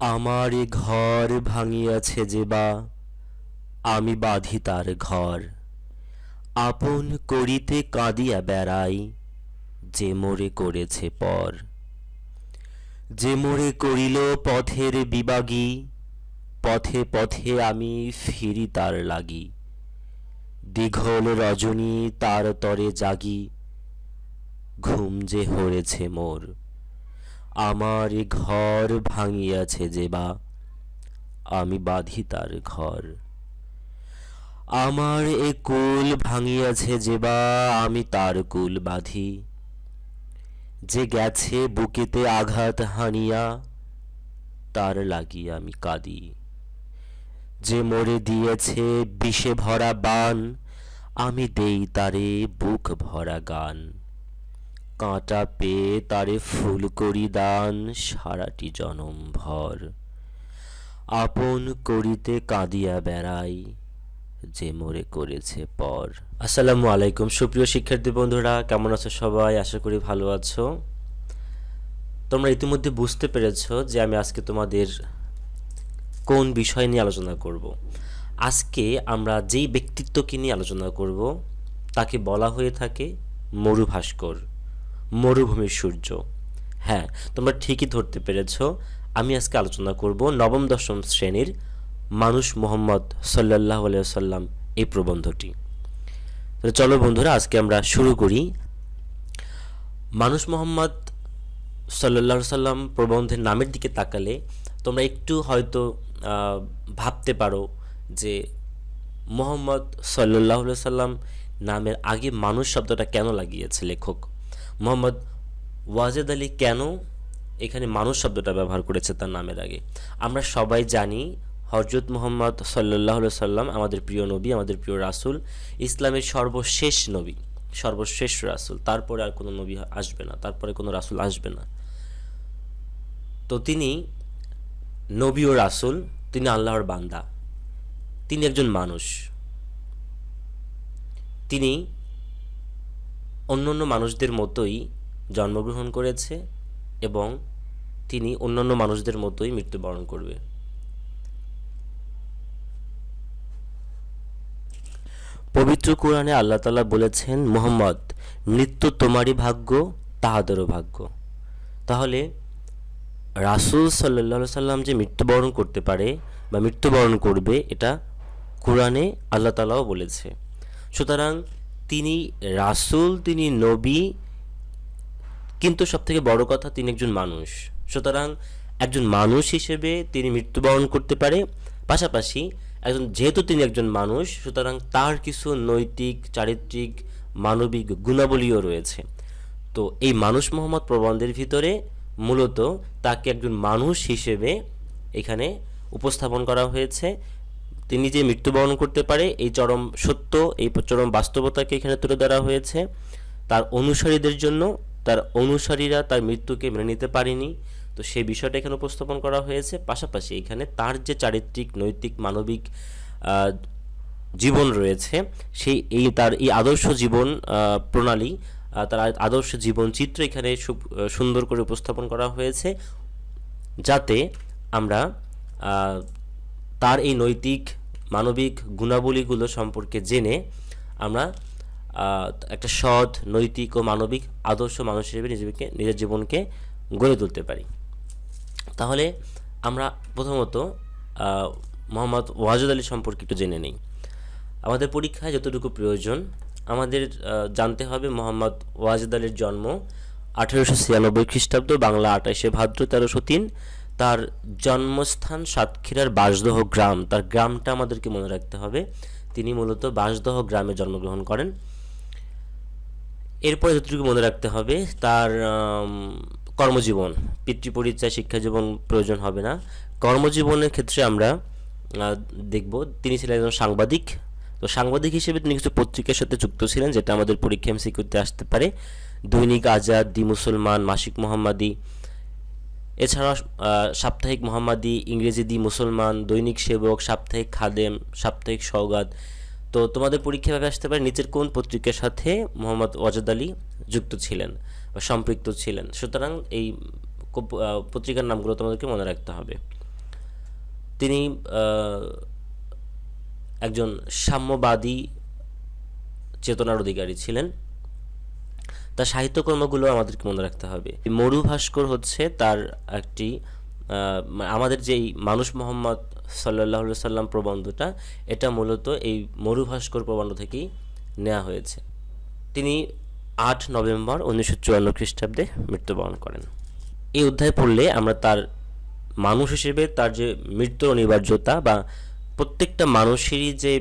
আমার এ ঘর ভাঙিয়াছে যে বা, আমি বাঁধি তার ঘর। আপন করিতে কাঁদিয়া বেড়াই, যে মোরে করেছে পর। যে মোরে করিল পথের বিবাগী, পথে পথে আমি ফিরি তার লাগি। দীঘল রজনী তার তরে জাগি, ঘুম যে হরেছে মোর। আমার ঘর ভাঙিয়াছে যে বা, আমি বাঁধি তার ঘর। আমার এ কুল ভাঙিয়াছে যে বা, আমি তার কুল বাঁধি। যে গেছে বুকেতে আঘাত হানিয়া, তার লাগিয়া আমি কাঁদি। যে মরে দিয়েছে বিষে ভরা বান, আমি দেই তারে বুক ভরা গান। কাঁটা পেয়ে তারে ফুল করি দান, সারাটি জনম ভর। আপন করিতে কাঁদিয়া বেড়াই, যে মোরে করেছে পর। আসসালামু আলাইকুম। সুপ্রিয় শিক্ষার্থী বন্ধুরা, কেমন আছো সবাই? আশা করি ভালো আছো। তোমরা ইতিমধ্যে বুঝতে পেরেছ যে আমি আজকে তোমাদের কোন বিষয় নিয়ে আলোচনা করব। আজকে আমরা যেই ব্যক্তিত্বকে নিয়ে আলোচনা করব, তাকে বলা হয়ে থাকে মরু ভাস্কর মরুভূমির সূর্য। হ্যাঁ তোমরা ঠিকই ধরতে পেরেছ। আমি আজকে আলোচনা করব নবম, দশম শ্রেণির মানুষ মোহাম্মদ সাল্লাহ সাল্লাম এই প্রবন্ধটি। তাহলে চলো বন্ধুরা, আজকে আমরা শুরু করি। মানুষ মোহাম্মদ সাল্লাহ সাল্লাম প্রবন্ধের নামের দিকে তাকালে তোমরা একটু হয়তো ভাবতে পারো যে মোহাম্মদ সাল্লাহ সাল্লাম নামের আগে মানুষ শব্দটা কেন লাগিয়েছে লেখক? মোহাম্মদ ওয়াজেদ আলী কেন এখানে মানুষ শব্দটা ব্যবহার করেছে তার নামের আগে? আমরা সবাই জানি হজরত মোহাম্মদ সাল্লাহ সাল্লাম আমাদের প্রিয় নবী, আমাদের প্রিয় রাসূল, ইসলামের সর্বশেষ নবী, সর্বশেষ রাসূল। তারপরে আর কোনো নবী আসবে না, তারপরে কোনো রাসুল আসবে না। তো তিনি নবী ও রাসূল, তিনি আল্লাহর বান্দা, তিনি একজন মানুষ। তিনি অন্যান্য মানুষদের মতোই জন্মগ্রহণ করেছে এবং তিনি অন্যান্য মানুষদের মতোই মৃত্যুবরণ করবে। পবিত্র কোরআনে আল্লাহ তাআলা বলেছেন, মোহাম্মদ মৃত্যু তোমারই ভাগ্য, তাহাদেরও ভাগ্য। তাহলে রাসূল সাল্লাহ সাল্লাম যে মৃত্যুবরণ করতে পারে বা মৃত্যুবরণ করবে, এটা কোরআনে আল্লাহ তালাও বলেছে। সুতরাং তিনি রাসূল, তিনি নবী, কিন্তু সবথেকে বড় কথা তিনি একজন মানুষ। সুতরাং একজন মানুষ হিসেবে তিনি মৃত্যুবরণ করতে পারে। পাশাপাশি একজন, যেহেতু তিনি একজন মানুষ, সুতরাং তার কিছু নৈতিক, চারিত্রিক, মানবিক গুণাবলীও রয়েছে। তো এই মানুষ মোহাম্মদ প্রবন্ধের ভিতরে মূলত তাকে একজন মানুষ হিসেবে এখানে উপস্থাপন করা হয়েছে। তিনি যে মৃত্যুবরণ করতে পারে, এই চরম সত্য, এই চরম বাস্তবতাকে এখানে তুলে ধরা হয়েছে। তার অনুসারীদের জন্য, তার অনুসারীরা তার মৃত্যুকে মেনে নিতে পারেনি। তো সেই বিষয়টা এখানে উপস্থাপন করা হয়েছে। পাশাপাশি এখানে তার যে চারিত্রিক, নৈতিক, মানবিক জীবন রয়েছে, সেই এই তার এই আদর্শ জীবন প্রণালী তার আদর্শ জীবন চিত্র এখানে সুন্দর করে উপস্থাপন করা হয়েছে। যাতে আমরা তার এই নৈতিক, মানবিক গুণাবলীগুলো সম্পর্কে জেনে আমরা একটা সৎ, নৈতিক ও মানবিক আদর্শ মানুষ হিসেবে নিজেকে, নিজের জীবনকে গড়ে তুলতে পারি। তাহলে আমরা প্রথমত মোহাম্মদ ওয়াজুদ আলী সম্পর্কে একটু জেনে নিই। আমাদের পরীক্ষায় যতটুকু প্রয়োজন, আমাদের জানতে হবে মোহাম্মদ ওয়াজেদ আলীর জন্ম আঠেরোশো ছিয়ানব্বই খ্রিস্টাব্দ, বাংলা আঠাশে ভাদ্র তেরোশো তিন তার জন্মস্থান সাতক্ষীরার বাসদহ গ্রাম। তার গ্রামটা আমাদেরকে মনে রাখতে হবে। তিনি মূলত বাসদহ গ্রামে জন্মগ্রহণ করেন। এরপরে যতটুকু মনে রাখতে হবে, তার কর্মজীবন। পিতৃ পরিচয় শিক্ষা জীবন প্রয়োজন হবে না। কর্মজীবনের ক্ষেত্রে আমরা দেখব, তিনি ছিলেন একজন সাংবাদিক। তো সাংবাদিক হিসেবে তিনি কিছু পত্রিকার সাথে যুক্ত ছিলেন, যেটা আমাদের পরীক্ষা এমসিকিউতে আসতে পারে। দৈনিক আজাদ, দি মুসলমান, মাসিক মোহাম্মদী এছাড়াও আহ, সাপ্তাহিক মোহাম্মদী ইংরেজি দি মুসলমান দৈনিক সেবক সাপ্তাহিক খাদেম সাপ্তাহিক সওগাত। তো তোমাদের পরীক্ষা ভাবে আসতে পারে নিচের কোন পত্রিকার সাথে মোহাম্মদ ওয়াজেদ আলী যুক্ত ছিলেন বা সম্পৃক্ত ছিলেন? সুতরাং এই পত্রিকার নামগুলো তোমাদেরকে মনে রাখতে হবে। তিনি একজন সাম্যবাদী চেতনার অধিকারী ছিলেন। তার সাহিত্যকর্মগুলো আমাদেরকে মনে রাখতে হবে। মরু ভাস্কর হচ্ছে তার একটি আমাদের যেই মানুষ মোহাম্মদ সাল্লাহ সাল্লাম প্রবন্ধটা, এটা মূলত এই মরু ভাস্কর প্রবন্ধ থেকেই নেওয়া হয়েছে। তিনি আট নভেম্বর উনিশশো চুয়ান্ন খ্রিস্টাব্দে মৃত্যুবরণ করেন। এই অধ্যায় পড়লে আমরা তার মানুষ হিসেবে তার যে মৃত্যুর অনিবার্যতা বা প্রত্যেকটা মানুষেরই যে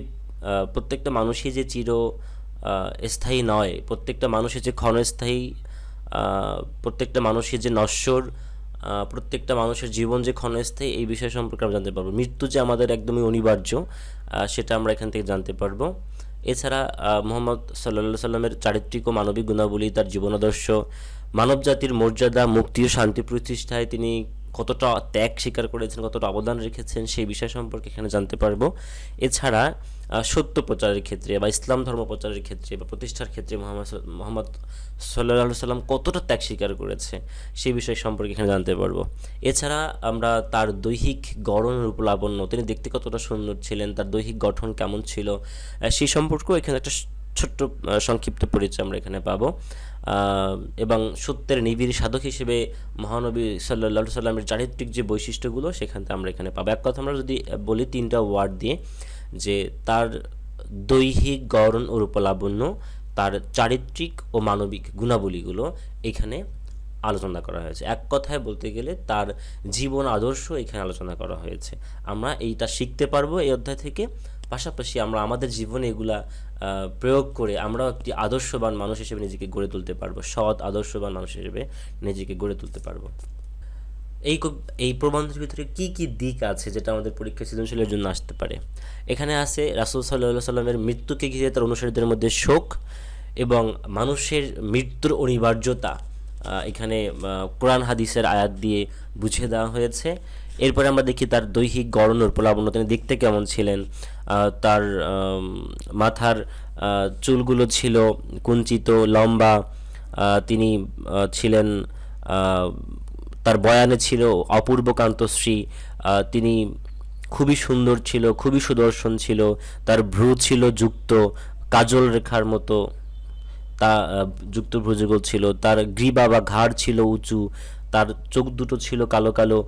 প্রত্যেকটা মানুষই যে চির স্থায়ী নয়। প্রত্যেকটা মানুষের যে ক্ষণস্থায়ী প্রত্যেকটা মানুষের যে নশ্বর প্রত্যেকটা মানুষের জীবন যে ক্ষণস্থায়ী, এই বিষয় সম্পর্কে আমরা জানতে পারব। মৃত্যু যে আমাদের একদমই অনিবার্য সেটা আমরা এখান থেকে জানতে পারব। এছাড়া মোহাম্মদ সাল্লা সাল্লামের চারিত্রিক ও মানবিক গুণাবলী, তার জীবনাদর্শ মানব জাতির মর্যাদা, মুক্তি ও শান্তি প্রতিষ্ঠায় তিনি কতটা ত্যাগ স্বীকার করেছেন, কতটা অবদান রেখেছেন, সেই বিষয় সম্পর্কে এখানে জানতে পারব। এছাড়া সত্য প্রচারের ক্ষেত্রে বা ইসলাম ধর্ম প্রচারের ক্ষেত্রে বা প্রতিষ্ঠার ক্ষেত্রে মোহাম্মদ মোহাম্মদ সাল্লাহ সাল্লাম কতটা ত্যাগ স্বীকার করেছে, সেই বিষয় সম্পর্কে এখানে জানতে পারব। এছাড়া আমরা তার দৈহিক গড়নের উপলাবণ্য তিনি দেখতে কতটা সুন্দর ছিলেন, তার দৈহিক গঠন কেমন ছিল সেই সম্পর্কেও এখানে একটা ছোট্ট সংক্ষিপ্ত পরিচয় আমরা এখানে পাবো। এবং সত্যের নিবিড় সাধক হিসেবে মহানবী সাল্লা সাল্লামের চারিত্রিক যে বৈশিষ্ট্যগুলো, সেখান থেকে আমরা এখানে পাবো। এক কথা আমরা যদি বলি তিনটা ওয়ার্ড দিয়ে যে তার দৈহিক গড়ন ও রূপলাবণ্য তার চারিত্রিক ও মানবিক গুণাবলীগুলো এখানে আলোচনা করা হয়েছে। এক কথায় বলতে গেলে তার জীবন আদর্শ এখানে আলোচনা করা হয়েছে। আমরা এইটা শিখতে পারব এই অধ্যায় থেকে। পাশাপাশি আমরা আমাদের জীবনে এগুলা প্রয়োগ করে আমরাও একটি আদর্শবান মানুষ হিসেবে নিজেকে গড়ে তুলতে পারব। সৎ, আদর্শবান মানুষ হিসেবে নিজেকে গড়ে তুলতে পারব। এই এই প্রবন্ধের ভিতরে কি কি দিক আছে যেটা আমাদের পরীক্ষা সৃজনশীলের জন্য আসতে পারে? এখানে আছে রাসুল সাল্লাহ সাল্লামের মৃত্যুকে ঘিরে তার অনুসারীদের মধ্যে শোক এবং মানুষের মৃত্যুর অনিবার্যতা। এখানে কোরআন হাদিসের আয়াত দিয়ে বুঝিয়ে দেওয়া হয়েছে। এরপরে আমরা দেখি তার দৈহিক গড়ন ও তিনি দেখতে কেমন ছিলেন? তার মাথার চুলগুলো ছিল কুঞ্চিত, লম্বা। তিনি ছিলেন তার বয়ানে ছিল অপূর্ব কান্তশ্রী আহ, তিনি খুবই সুন্দর ছিল খুবই সুদর্শন ছিল তার ভ্রু ছিল যুক্ত কাজল রেখার মতো তা যুক্ত ভ্রুযুগল ছিল তার গ্রীবা বা ঘাড় ছিল উঁচু তার চোখ দুটো ছিল কালো কালো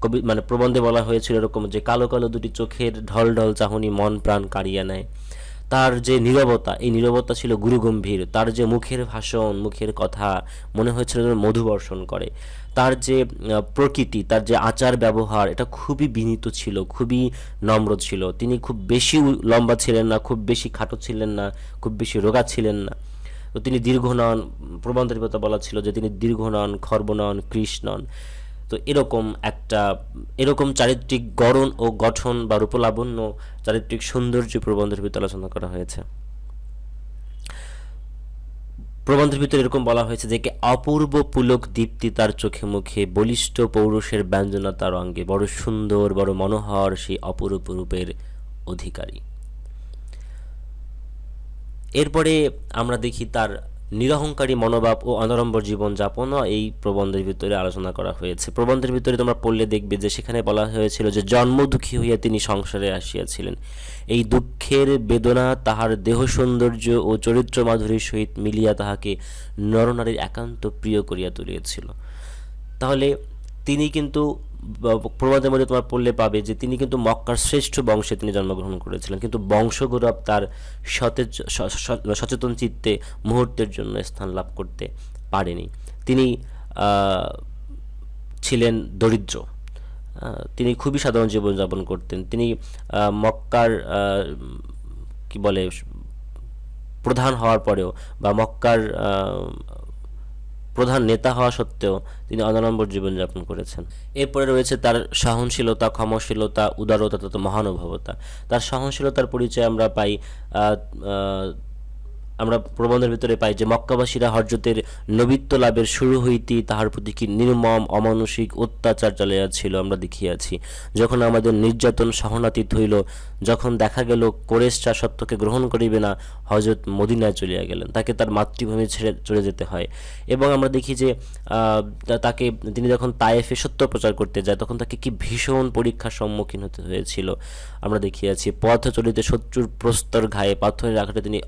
কবি মানে প্রবন্ধে বলা হয়েছিল এরকম যে কালো কালো দুটি চোখের ঢল ঢল চাহনি মন প্রাণ কাড়িয়া নেয়। তার যে নীরবতা, এই নীরবতা ছিল গুরুগম্ভীর। তার যে মুখের ভাষণ, মুখের কথা মনে হয়েছিল যেন মধু বর্ষণ করে। তার যে প্রকৃতি, তার যে আচার ব্যবহার, এটা খুবই বিনীত ছিল, খুবই নম্র ছিল। তিনি খুব বেশি লম্বা ছিলেন না, খুব বেশি খাটো ছিলেন না, খুব বেশি রোগা ছিলেন না। তো তিনি দীর্ঘ নন প্রবন্ধের কথা বলা ছিল যে তিনি দীর্ঘ নন, খর্ব নন কৃষ নন। তো এরকম একটা, এরকম চারিত্রিক গড়ন ও গঠন বা রূপলাবণ্য চারিত্রিক সৌন্দর্য প্রবন্ধের ভিতরে আলোচনা করা হয়েছে। প্রবন্ধের ভিতরে এরকম বলা হয়েছে যে অপূর্ব পুলক দীপ্তি তার চোখে মুখে, বলিষ্ঠ পৌরুষের ব্যঞ্জনা তার অঙ্গে, বড় সুন্দর, বড় মনোহর সেই অপরূপ রূপের অধিকারী। এরপরে আমরা দেখি তার নিরহংকারী মনোভাব ও অনাড়ম্বর জীবনযাপনও এই প্রবন্ধের ভিতরে আলোচনা করা হয়েছে। প্রবন্ধের ভিতরে তোমরা পড়লে দেখবে যে সেখানে বলা হয়েছিল যে জন্ম দুঃখী হইয়া তিনি সংসারে আসিয়াছিলেন। এই দুঃখের বেদনা, তাহার দেহ সৌন্দর্য ও চরিত্র মাধুরীর সহিত মিলিয়া তাহাকে নরনারীর একান্ত প্রিয় করিয়া তুলিয়াছিল। তাহলে তিনি কিন্তু প্রবাদের মধ্যে তোমার পড়লে পাবে যে তিনি কিন্তু মক্কার শ্রেষ্ঠ বংশে তিনি জন্মগ্রহণ করেছিলেন। কিন্তু বংশগৌরব তার সতেজ সচেতন চিত্তে মুহূর্তের জন্য স্থান লাভ করতে পারেনি। তিনি ছিলেন দরিদ্র। তিনি খুবই সাধারণ জীবনযাপন করতেন। তিনি মক্কার কি বলে, প্রধান হওয়ার পরেও বা মক্কার প্রধান নেতা হওয়া সত্ত্বেও তিনি অনানম্বর জীবনযাপন করেছেন। এরপরে রয়েছে তার সহনশীলতা, ক্ষমাশীলতা, উদারতা তথা মহানুভবতা। তার সহনশীলতার পরিচয় আমরা পাই আমরা প্রবন্ধের ভিতরে পাই যে মক্কাবাসীরা হজরতের নবিত্ব লাভের শুরু হইতেই তাহার প্রতি কি নির্মম, অমানসিক অত্যাচার চালিয়াছিল আমরা দেখিয়াছি। যখন আমাদের নির্যাতন সহনাতীত হইল, যখন দেখা গেল কোরেশরা সত্যকে গ্রহণ করিবে না হজরত মদিনায় চলিয়া গেলেন। তাকে তার মাতৃভূমি ছেড়ে চলে যেতে হয়। এবং আমরা দেখি যে তাকে তিনি যখন তায়েফে সত্য প্রচার করতে যায়, তখন তাকে কি ভীষণ পরীক্ষার সম্মুখীন হতে হয়েছিল আমরা দেখিয়াছি। পথ চলিতে শত্রুর প্রস্তর ঘায়ে পাথরের আঘাতে তিনি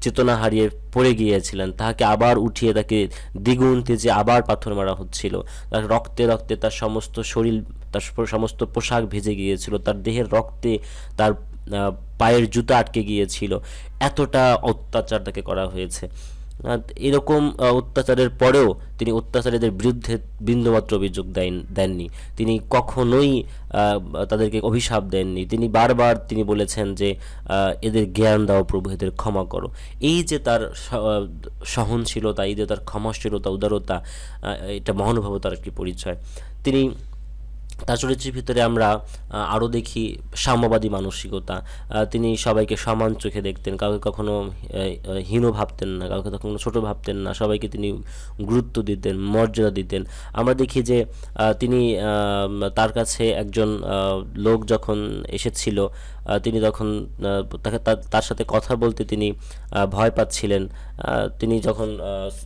চেতনা হারিয়ে পড়ে গিয়েছিলেন। তাহাকে আবার উঠিয়ে তাকে দ্বিগুণ তেজে আবার পাথর মারা হচ্ছিল। তার রক্তে রক্তে তার সমস্ত শরীর, তার সমস্ত পোশাক ভেজে গিয়েছিল। তার দেহের রক্তে তার পায়ের জুতা আটকে গিয়েছিল। এতটা অত্যাচার তাকে করা হয়েছে। এরকম অত্যাচারের পরেও তিনি অত্যাচারীদের বিরুদ্ধে বিন্দুমাত্র অভিযোগ দেন, দেননি। তিনি কখনোই তাদেরকে অভিশাপ দেননি। তিনি বারবার তিনি বলেছেন যে এদের জ্ঞান দাও প্রভু, এদের ক্ষমা করো। এই যে তার সহনশীলতা, এই যে তার ক্ষমাশীলতা, উদারতা এটা মহানুভবতার একটি পরিচয়। তিনি তার চরিত্রের ভিতরে আমরা আরও দেখি সাম্যবাদী মানসিকতা। তিনি সবাইকে সমান চোখে দেখতেন, কাউকে কখনো হীন ভাবতেন না, কাউকে কখনো ছোট ভাবতেন না, সবাইকে তিনি গুরুত্ব দিতেন, মর্যাদা দিতেন। আমরা দেখি যে তিনি তার কাছে একজন লোক যখন এসেছিল তিনি তখন তাকে তার- সাথে কথা বলতে তিনি ভয় পাচ্ছিলেন। তিনি যখন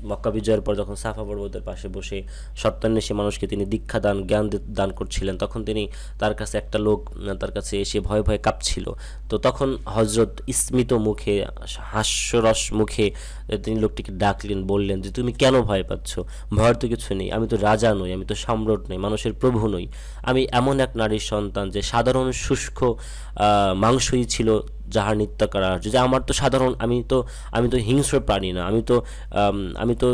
মক্কা বিজয়ের পর যখন সাফা পর্বতের পাশে বসে সত্যান্বেষী মানুষকে তিনি দীক্ষা দান, জ্ঞান দান করছিলেন, তখন তিনি তার কাছে একটা লোক তার কাছে এসে ভয়ে ভয়ে কাঁপছিল। তো তখন হজরত স্মিত মুখে, হাস্যরস মুখে তিনি লোকটিকে ডাকলেন, বললেন যে, তুমি কেন ভয় পাচ্ছ? ভয়ের তো কিছু নেই। আমি তো রাজা নই, আমি তো সম্রাট নই, মানুষের প্রভু নই। আমি এমন এক নারীর সন্তান যে সাধারণ শুষ্ক মাংসই ছিল যাহার নিত্য করার যে আমার তো সাধারণ, আমি তো আমি তো হিংস্র প্রাণী না। আমি তো আমি তো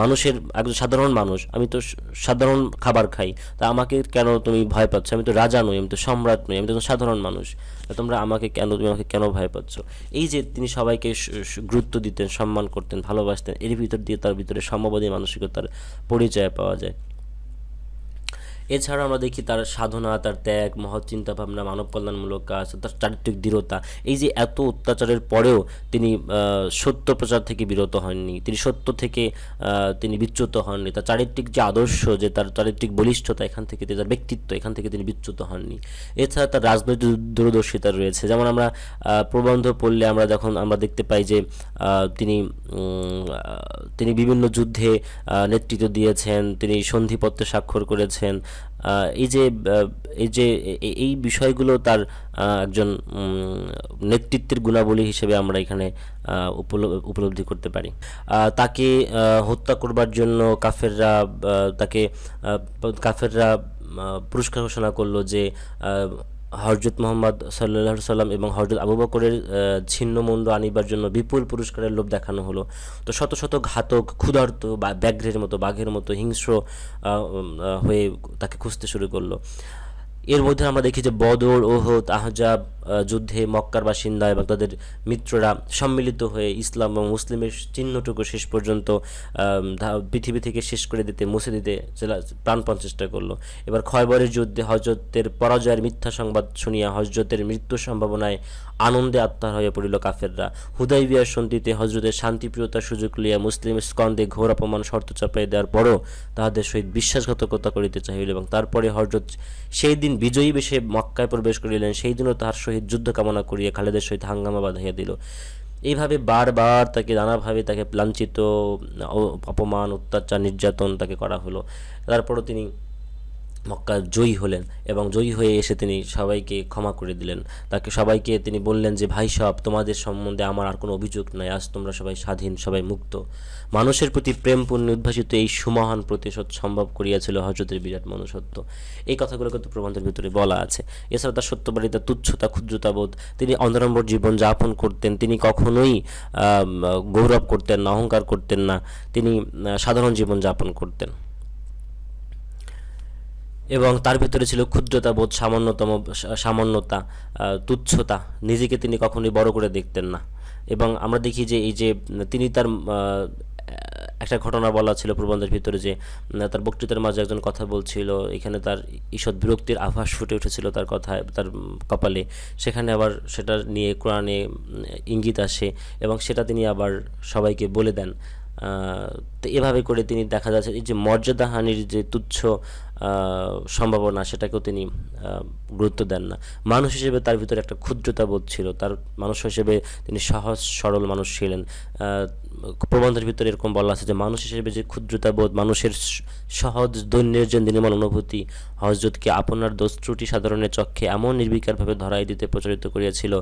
মানুষের একজন সাধারণ মানুষ। আমি তো সাধারণ খাবার খাই। তা আমাকে কেন তুমি ভয় পাচ্ছ? আমি তো রাজা নই, আমি তো সম্রাট নই, আমি তো সাধারণ মানুষ। তোমরা আমাকে কেন, তুমি আমাকে কেন ভয় পাচ্ছ? এই যে তিনি সবাইকে গুরুত্ব দিতেন, সম্মান করতেন, ভালোবাসতেন, এর ভিতর দিয়ে তার ভিতরে সম্যবাদী মানসিকতার পরিচয় পাওয়া যায়। এছাড়া আমরা দেখি তার সাধনা, তার ত্যাগ, মহৎ চিন্তা ভাবনা মানব কল্যাণমূলক কাজ, তার চারিত্রিক দৃঢ়তা। এই যে এত অত্যাচারের পরেও তিনি সত্য প্রচার থেকে বিরত হননি। তিনি সত্য থেকে তিনি বিচ্যুত হননি। তার চারিত্রিক যে আদর্শ, যে তার চারিত্রিক বলিষ্ঠতা, এখান থেকে তার ব্যক্তিত্ব, এখান থেকে তিনি বিচ্যুত হননি। এছাড়া তার রাজনৈতিক দূরদর্শিতা রয়েছে। যেমন আমরা প্রবন্ধ পড়লে আমরা যখন, আমরা দেখতে পাই যে তিনি তিনি বিভিন্ন যুদ্ধে নেতৃত্ব দিয়েছেন, তিনি সন্ধিপত্রে স্বাক্ষর করেছেন এই যে এই যে এই বিষয়গুলো তার একজন নেতৃত্বের গুণাবলী হিসেবে আমরা এখানে উপলব্ধি করতে পারি। তাকে হত্যা করবার জন্য কাফেররা তাকে কাফেররা পুরস্কার ঘোষণা করল যে আহ, হজরত মোহাম্মদ সাল্লাহ সাল্লাম এবং হরজত আবু বকরের ছিন্ন ছিন্নমন্দ আনিবার জন্য বিপুল পুরস্কারের লোভ দেখানো হলো। তো শত শত ঘাতক ক্ষুধার্ত বা ব্যাঘ্রের মতো বাঘের মতো হিংস্র হয়ে তাকে খুঁজতে শুরু করল। এর মধ্যে আমরা দেখি যে বদর ওহদ আহজাব যুদ্ধে মক্কার বাসিন্দা এবং তাদের মিত্ররা সম্মিলিত হয়ে ইসলাম এবং মুসলিমের চিহ্নটুকু শেষ পর্যন্ত পৃথিবী থেকে শেষ করে দিতে, মুছে দিতে প্রাণপণ চেষ্টা করল। এবার খয়বরের যুদ্ধে হজরতের পরাজয়ের মিথ্যা সংবাদ শুনিয়া হজরতের মৃত্যু সম্ভাবনায় আনন্দে আত্মার হয়ে পড়িল কাফেররা। হুদাই বিয়ার সন্ধিতে হজরতের শান্তিপ্রিয়তার সুযোগ লইয়া মুসলিম স্কন্দে ঘোর অপমান, শর্ত চাপাই দেওয়ার পরও তাহাদের সহিত বিশ্বাসঘাতকতা করিতে চাহিল এবং তারপরে হজরত সেই দিন বিজয়ী বেশে মক্কায় প্রবেশ করিলেন, সেই দিনও তাহার সহিত যুদ্ধ কামনা করিয়া খালেদের সহিত হাঙ্গামা বাঁধাইয়া দিল। এইভাবে বারবার তাকে, নানাভাবে তাকে অ- অপমান, অত্যাচার, নির্যাতন তাকে করা হলো। তারপরও তিনি মক্কা জয়ী হলেন এবং জয়ী হয়ে এসে তিনি সবাইকে ক্ষমা করে দিলেন। তাকে সবাইকে তিনি বললেন যে, ভাই সব তোমাদের সম্বন্ধে আমার আর কোনো অভিযোগ নাই। আজ তোমরা সবাই স্বাধীন, সবাই মুক্ত। মানুষের প্রতি প্রেমপূর্ণ উদ্ভাসিত এই সুমহান প্রতিশোধ সম্ভব করিয়াছিল হজরতের বিরাট মনুষ্যত্ব। এই কথাগুলো কিন্তু প্রবন্ধের ভিতরে বলা আছে। এছাড়া তার সত্যবাদিতা তুচ্ছতা ক্ষুদ্রতা বোধ তিনি অন্তরম্বর জীবন যাপন করতেন, তিনি কখনোই গৌরব করতেন না, অহংকার করতেন না, তিনি সাধারণ জীবন যাপন করতেন। এবং তার ভিতরে ছিল ক্ষুদ্রতা বোধ, সামান্যতম, সামান্যতা তুচ্ছতা। নিজেকে তিনি কখনোই বড় করে দেখতেন না। এবং আমরা দেখি যে এই যে তিনি তার একটা ঘটনা বলা ছিল প্রবন্ধের ভিতরে যে তার বক্তৃতার মাঝে একজন কথা বলছিল, এখানে তার ঈষৎ বিরক্তির আভাস ফুটে উঠেছিল তার কথায় তার কপালে। সেখানে আবার সেটা নিয়ে কোরআনে ইঙ্গিত আসে এবং সেটা তিনি আবার সবাইকে বলে দেন। তো এভাবে করে তিনি দেখা যাচ্ছে এই যে মর্যাদাহানির যে তুচ্ছ সম্ভাবনা সেটাকেও তিনি গুরুত্ব দেন না। মানুষ হিসেবে তার ভিতরে একটা ক্ষুদ্রতা বোধ ছিল। তার মানুষ হিসেবে তিনি সহজ, সরল মানুষ ছিলেন। প্রবন্ধের ভিতরে এরকম বলা আছে যে, মানুষ হিসেবে যে ক্ষুদ্রতা বোধ, মানুষের সহজ দৈন্যের যে নির্মল অনুভূতি হজরতকে আপনার দোষ ত্রুটি সাধারণের চক্ষে এমন নির্বিকারভাবে ধরাই দিতে প্রচারিত করিয়াছিল,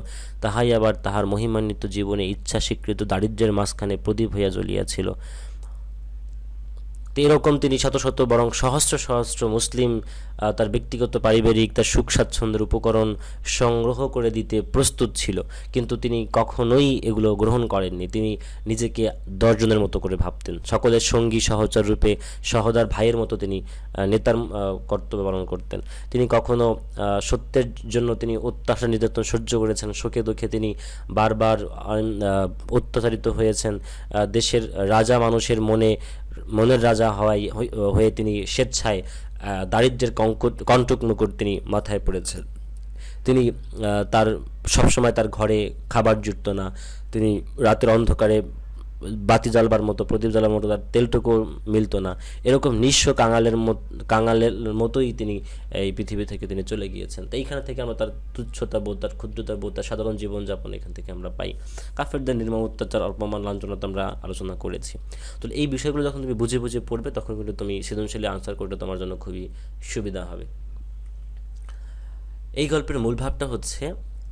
তাহাই আবার তাহার মহিমান্বিত জীবনে ইচ্ছা স্বীকৃত দারিদ্র্যের মাঝখানে প্রদীপ হইয়া জ্বলিয়াছিল। তো এরকম তিনি শত শত বরং সহস্র সহস্র মুসলিম তার ব্যক্তিগত পারিবারিক, তার সুখ স্বাচ্ছন্দ্যের উপকরণ সংগ্রহ করে দিতে প্রস্তুত ছিল। কিন্তু তিনি কখনোই এগুলো গ্রহণ করেননি। তিনি নিজেকে দশজনের মতো করে ভাবতেন। সকলের সঙ্গী সহচর রূপে সহদার ভাইয়ের মতো তিনি নেতার কর্তব্য পালন করতেন। তিনি কখনো সত্যের জন্য তিনি অত্যাচার নির্যাতন সহ্য করেছেন। শোকে দুঃখে তিনি বারবার অত্যাচারিত হয়েছেন। দেশের রাজা মানুষের মনে মনের রাজা হওয়াই হই- হয়ে তিনি স্বেচ্ছায় দারিদ্রের দারিদ্র্যের কঙ্কট কণ্টক মুকুট তিনি মাথায় পড়েছেন। তিনি তার, সবসময় তার ঘরে খাবার জুটত না। তিনি রাতের অন্ধকারে বাতি জ্বালবার মতো, প্রদীপ জ্বালার মতো তার তেলটুকু মিলতো না। এরকম নিঃস্ব কাঙালের কাঙালের মতোই তিনি এই পৃথিবী থেকে তিনি চলে গিয়েছেন। তো এইখানে থেকে আমরা তার তুচ্ছতা বোধ, তার ক্ষুদ্রতা বোধ, তার সাধারণ জীবনযাপন এখান থেকে আমরা পাই। কাফেরদের নির্মম অত্যাচার, অপমান লাঞ্ছনা তো আমরা আলোচনা করেছি। তো এই বিষয়গুলো যখন তুমি বুঝে বুঝে পড়বে, তখন কিন্তু তুমি সৃজনশীল আনসার করতে তোমার জন্য খুবই সুবিধা হবে। এই গল্পের মূল ভাবটা হচ্ছে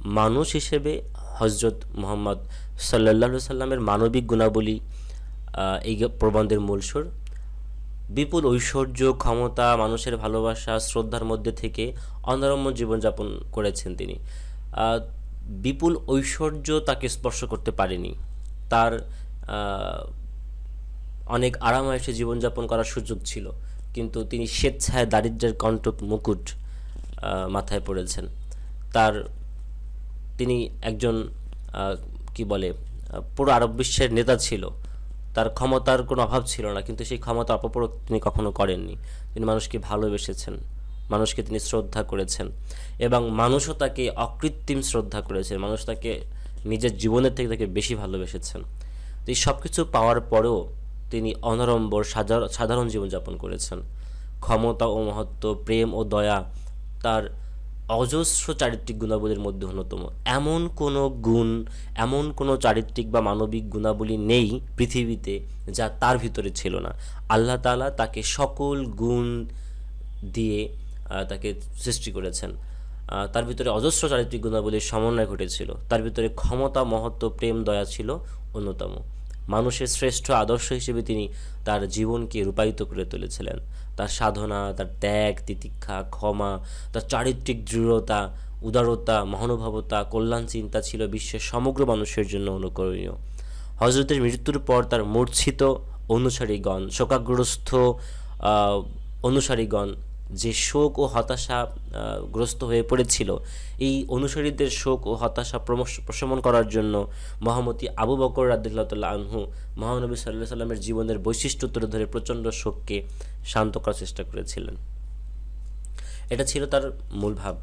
মানুষ হিসেবে হজরত মোহাম্মদ সাল্লাহ সাল্লামের মানবিক গুণাবলী এই প্রবন্ধের মূল সুর বিপুল ঐশ্বর্য, ক্ষমতা, মানুষের ভালোবাসা, শ্রদ্ধার মধ্যে থেকে অনারম্য জীবনযাপন করেছেন তিনি। বিপুল ঐশ্বর্য তাকে স্পর্শ করতে পারেনি। তার অনেক আরামায়েশে জীবনযাপন করার সুযোগ ছিল, কিন্তু তিনি স্বেচ্ছায় দারিদ্র্যের কণ্টক মুকুট মাথায় পড়েছেন। তার তিনি একজন কি বলে, পুরো আরব বিশ্বের নেতা ছিল। তার ক্ষমতার কোনো অভাব ছিল না, কিন্তু সেই ক্ষমতা অপপ্রয়োগ তিনি কখনো করেননি। তিনি মানুষকে ভালোবেসেছেন, মানুষকে তিনি শ্রদ্ধা করেছেন এবং মানুষও তাকে অকৃত্রিম শ্রদ্ধা করেছেন, মানুষ তাকে নিজের জীবনের থেকে তাকে বেশি ভালোবেসেছেন। তো এই সব কিছু পাওয়ার পরেও তিনি অনরম্বর সাধারণ জীবনযাপন করেছেন। ক্ষমতা ও মহত্ব, প্রেম ও দয়া তার অজস্র চারিত্রিক গুণাবলীর মধ্যে অন্যতম। এমন কোনো গুণ, এমন কোনো চারিত্রিক বা মানবিক গুণাবলী নেই পৃথিবীতে যা তার ভিতরে ছিল না। আল্লাহ তাআলা তাকে সকল গুণ দিয়ে তাকে সৃষ্টি করেছেন। তার ভিতরে অজস্র চারিত্রিক গুণাবলীর সমন্বয় ঘটেছিল। তার ভিতরে ক্ষমতা, মহত্ব, প্রেম, দয়া ছিল অন্যতম। মানুষের শ্রেষ্ঠ আদর্শ হিসেবে তিনি তার জীবনকে রূপায়িত করে তুলেছিলেন। তার সাধনা, তার ত্যাগ, তিতিক্ষা, ক্ষমা, তার চারিত্রিক দৃঢ়তা, উদারতা, মহানুভবতা, কল্যাণ চিন্তা ছিল বিশ্বের সমগ্র মানুষের জন্য অনুকরণীয়। হজরতের মৃত্যুর পর তার মূর্ছিত অনুসারীগণ, শোকাগ্রস্ত অনুসারীগণ যে শোক ও হতাশা গ্রস্ত হয়ে পড়েছিল, এই অনুসারীদের শোক ও হতাশা প্রশমন করার জন্য মহামতি আবু বকর রাদিল্লাহ আনহু মহানবী সাল্লাহ সাল্লামের জীবনের বৈশিষ্ট্য তুলে ধরে প্রচণ্ড শোককে শান্ত করার চেষ্টা করেছিলেন। এটা ছিল তার মূল ভাব।